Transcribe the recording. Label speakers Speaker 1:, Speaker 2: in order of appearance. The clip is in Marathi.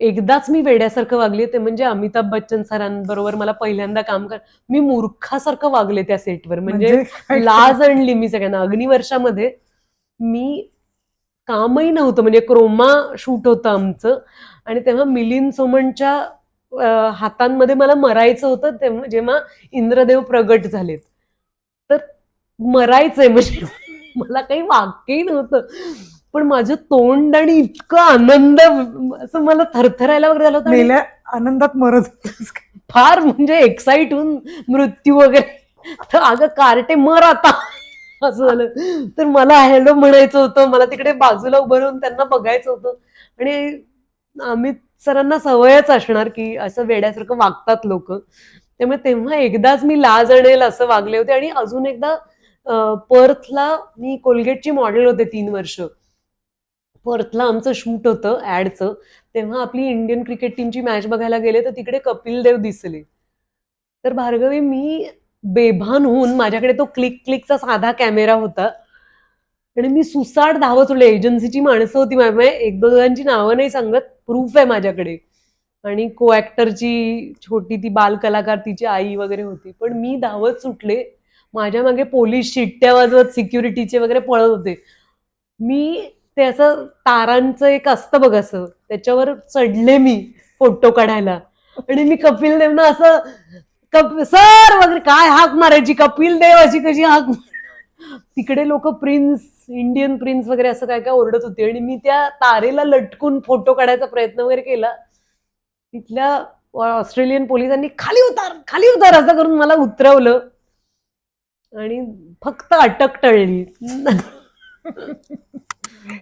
Speaker 1: एकदाच मी वेड्यासारखं वागले ते म्हणजे अमिताभ बच्चन सरांबरोबर मला पहिल्यांदा काम कर मी मूर्खासारखं वागले त्या सेटवर. म्हणजे
Speaker 2: काय-
Speaker 1: लाज आणली मी सगळ्यांना. अग्निवर्षामध्ये मी कामही नव्हतं म्हणजे क्रोमा शूट होतं आमचं. आणि तेव्हा मिलिंद सोमनच्या अं, हातांमध्ये मला मरायचं होतं तेव्हा जेव्हा इंद्रदेव प्रगट झालेत. तर मरायचंय म्हणजे मला काही वाक्यही नव्हतं. पण माझं तोंड आणि इतकं आनंद असं मला थरथरायला वगैरे झालं होतं
Speaker 2: आनंदात मरत?
Speaker 1: फार म्हणजे एक्साइट होऊन मृत्यू वगैरे. तर अगं कार्टे मर आता. असं झालं. तर मला हॅलो म्हणायचं होतं. मला तिकडे बाजूला उभं राहून त्यांना बघायचं होतं. आणि अमित सरांना सवयच असणार की असं वेड्यासारखं वागतात लोक. त्यामुळे तेव्हा एकदाच मी लाज आणेल असं वागले होते. आणि अजून एकदा पर्थला मी कोलगेटची मॉडेल होते तीन वर्ष. पर्थला आमचं शूट होतं ऍडचं तेव्हा आपली इंडियन क्रिकेट टीमची मॅच बघायला गेले तर तिकडे कपिल देव दिसले. तर भार्गवी मी बेभान होऊन माझ्याकडे तो क्लिक क्लिकचा साधा कॅमेरा होता. आणि मी सुसाट धावत उडले एजन्सीची माणसं होती माझ्या एक दोघांची नावं नाही सांगत. प्रूफ आहे माझ्याकडे. आणि को ॲक्टरची छोटी ती बाल कलाकार तिची आई वगैरे होती. पण मी धावत सुटले. माझ्या मागे पोलीस शिट्ट्या वाजवत सिक्युरिटीचे वगैरे पळत होते. मी ते असं तारांचं एक असतं बघ असं. त्याच्यावर चढले मी फोटो काढायला. आणि मी कपिल देवना असं कप सर वगैरे काय हाक मारायची? कपिल देव अशी कशी हाक तिकडे लोक प्रिन्स इंडियन प्रिन्स वगैरे असं काय काय ओरडत होते. आणि मी त्या तारेला लटकून फोटो काढायचा प्रयत्न वगैरे केला. तिथल्या ऑस्ट्रेलियन पोलिसांनी खाली उतार खाली उतार असं करून मला उतरवलं. आणि फक्त अटक टळली.